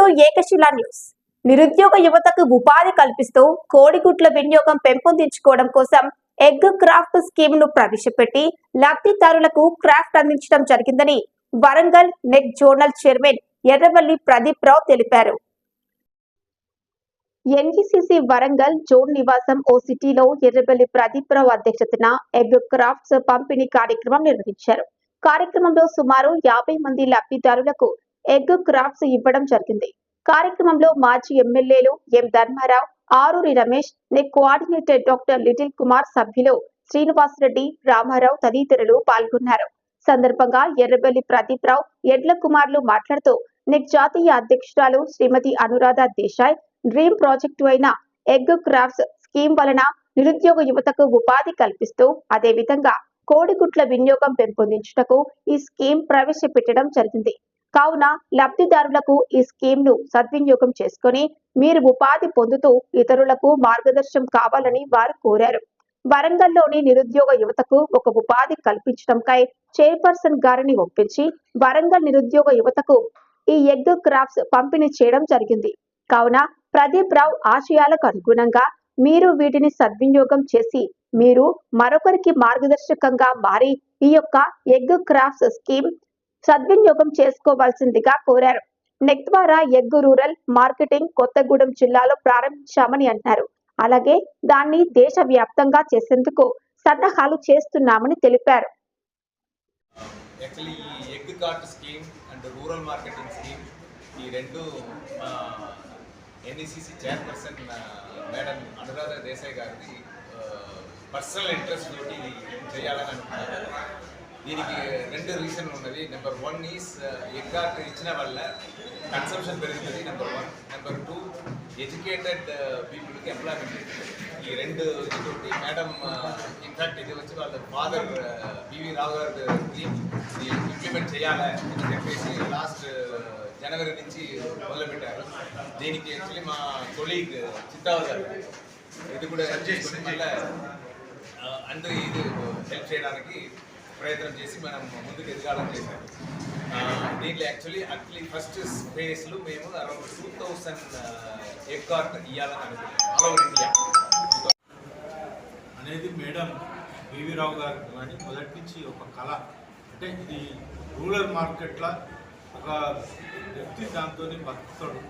To Ekasila news నిరుద్యోగ యువతకు ఉపాధి కల్పిస్తూ కోడిగుడ్ల వినియోగం పెంపొందించుకోవడం కోసం ఎగ్ క్రాఫ్ట్ స్కీమ్ను ప్రవేశపెట్టి లబ్ధిదారులకు క్రాఫ్ట్ అందించడం జరిగిందని Warangal NECC zonal chairman Erravalli Pradeep Rao తెలిపారు. ఎన్జిసిసి వరంగల్ జోన్ నివాసం ఓ సిటీలో ఎర్రబెల్లి ప్రదీప్ రావు అధ్యక్షతన ఎగ్ క్రాఫ్ట్స్ పంపిణీ కార్యక్రమం నిర్వహించారు. కార్యక్రమంలో సుమారు యాభై మంది లబ్ధిదారులకు ఎగ్ క్రాఫ్ట్స్ ఇవ్వడం జరిగింది. కార్యక్రమంలో మాజీ ఎమ్మెల్యేలు M Dharmarao Aruri Ramesh NECC coordinator doctor Little Kumar సభ్యులు శ్రీనివాసరెడ్డి రామారావు తదితరులు పాల్గొన్నారు. సందర్భంగా ఎర్రబెల్లి ప్రదీప్ రావు ఎడ్ల కుమార్లు మాట్లాడుతూ నెక్ జాతీయ అధ్యక్షురాలు శ్రీమతి అనురాధ దేశాయ్ డ్రీమ్ ప్రాజెక్టు అయిన ఎగ్ క్రాఫ్ట్స్ స్కీమ్ వలన నిరుద్యోగ యువతకు ఉపాధి కల్పిస్తూ అదే విధంగా వినియోగం పెంపొందించుటకు ఈ స్కీమ్ ప్రవేశపెట్టడం జరిగింది. కావున లబ్ధిదారులకు ఈ స్కీమ్ను సద్వినియోగం చేసుకుని మీరు ఉపాధి పొందుతూ ఇతరులకు మార్గదర్శనం కావాలని వారు కోరారు. వరంగల్లోని నిరుద్యోగ యువతకు ఒక ఉపాధి కల్పించడంపై చైర్పర్సన్ గారిని ఒప్పించి వరంగల్ నిరుద్యోగ యువతకు ఈ ఎగ్ క్రాఫ్ట్స్ పంపిణీ చేయడం జరిగింది. కావున ప్రదీప్ రావు ఆశయాలకు అనుగుణంగా మీరు వీటిని సద్వినియోగం చేసి మీరు మరొకరికి మార్గదర్శకంగా మారి ఈ యొక్క ఎగ్ క్రాఫ్ట్స్ స్కీమ్ సద్వినియోగం చేసుకోవాల్సిందిగా కోరారు. నెక్ ద్వారా ఎగ్గు రూరల్ మార్కెటింగ్ కొత్తగూడెం జిల్లాలో ప్రారంభించామని అన్నారు. అలాగే దాన్ని దేశవ్యాప్తంగా చేసేందుకు సన్నాహాలు చేస్తున్నామని తెలిపారు. యాక్చువల్లీ ఈ egg cart scheme and rural marketing scheme ఈ రెండు మా NECC chairperson madam Anuradha Desai గారిది పర్సనల్ ఇంట్రెస్ట్ తోటి చేయాలని అనుకున్నారు? దీనికి రెండు రీజన్ ఉన్నది number one is egg cart ఇచ్చిన వల్ల కన్సంప్షన్ పెరుగుతుంది number one number two educated పీపుల్కి ఎంప్లాయ్మెంట్ ఈ రెండు తోటి మేడం ఇన్ఫాక్ట్ ఇది వచ్చి వాళ్ళ ఫాదర్ పివి రావు గారి డ్రీమ్ ఇంప్లిమెంట్ చేయాలి అని చెప్పేసి లాస్ట్ జనవరి నుంచి మొదలుపెట్టారు దీనికి యాక్చువల్లీ మా కొలీగ్ చిత్తావు గారు ఇది కూడా చేసుకుని వల్ల అందరూ ఇది హెల్ప్ చేయడానికి ప్రయత్నం చేసి మనం ముందుకు ఎదగాలని చేశారు. దీంట్లో యాక్చువల్లీ అట్లీ ఫస్ట్ స్పేస్లో మేము అరౌండ్ టూ థౌసండ్ ఎక్కార్ట్ ఇవ్వాలని అనుకుంటున్నాం ఆల్ ఓవర్ ఇండియా అనేది మేడం వివి రావు గారు కానీ మొదటి నుంచి ఒక కళ. అంటే ఇది రూరల్ మార్కెట్లో ఒక వ్యక్తి దాంతో బతుకుతాడు.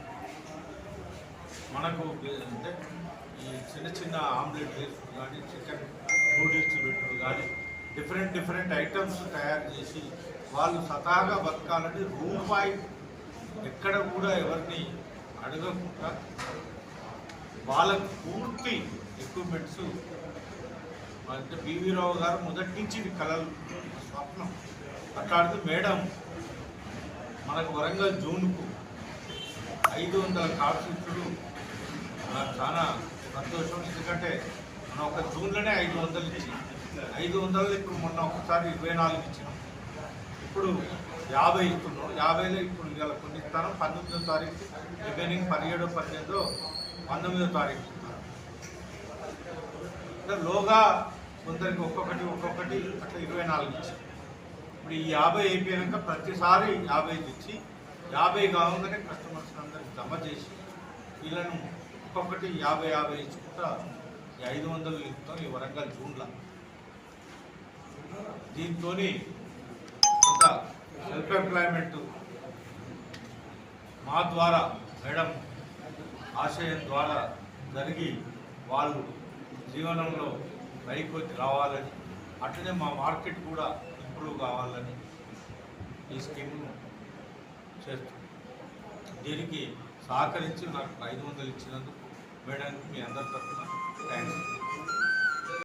మనకు అంటే ఈ చిన్న చిన్న ఆమ్లెట్ వేసుకుని కానీ చికెన్ నూడిల్స్ పెట్టుడు కానీ డిఫరెంట్ డిఫరెంట్ ఐటమ్స్ తయారు చేసి వాళ్ళు సతాగా బతకాలని రూపాయి ఎక్కడ కూడా ఎవరిని అడగకుండా వాళ్ళకు పూర్తి ఎక్విప్మెంట్స్ అంటే బివి రావు గారు మొదటి నుంచి ఇది కలలు. స్వప్నం. అట్లాంటిది మేడం మనకు వరంగల్ జూన్కు ఐదు వందల కాల్ చాలా సంతోషం. ఎందుకంటే ఒక జూన్లోనే ఐదు వందలు ఇచ్చి ఐదు వందలు ఇప్పుడు మొన్న ఒకసారి ఇరవై నాలుగు ఇచ్చినాం. ఇప్పుడు యాభై ఇస్తున్నాం. యాభైలో ఇప్పుడు ఇవాళ కొన్ని ఇస్తాను పంతొమ్మిదో తారీఖు రిమైనింగ్ పదిహేడో పద్దెనిమిదో పంతొమ్మిదో తారీఖు లోగా కొందరికి ఒక్కొక్కటి ఒక్కొక్కటి అట్లా ఇరవై నాలుగు ఇచ్చి ఇప్పుడు ఈ యాభై అయిపోయాక ప్రతిసారి యాభై ఇచ్చి యాభై కాగానే కస్టమర్స్ అందరికి జమ చేసి వీళ్ళను ఒక్కొక్కటి యాభై యాభై ఇచ్చుకుంటా ఈ ఐదు వందలు ఇస్తాం ఈ వరంగల్ జూన్లో. దీంతో కొంత సెల్ఫ్ ఎంప్లాయ్మెంట్ మా ద్వారా మేడం ఆశయం ద్వారా జరిగి వాళ్ళు జీవనంలో పైకి రావాలని అట్లనే మా మార్కెట్ కూడా ఇంప్రూవ్ కావాలని ఈ స్కీమ్ను చేస్తాం దీనికి సహకరించి నాకు ఐదు వందలు ఇచ్చినందుకు మేడానికి మీ అందరి తరఫున Thanks.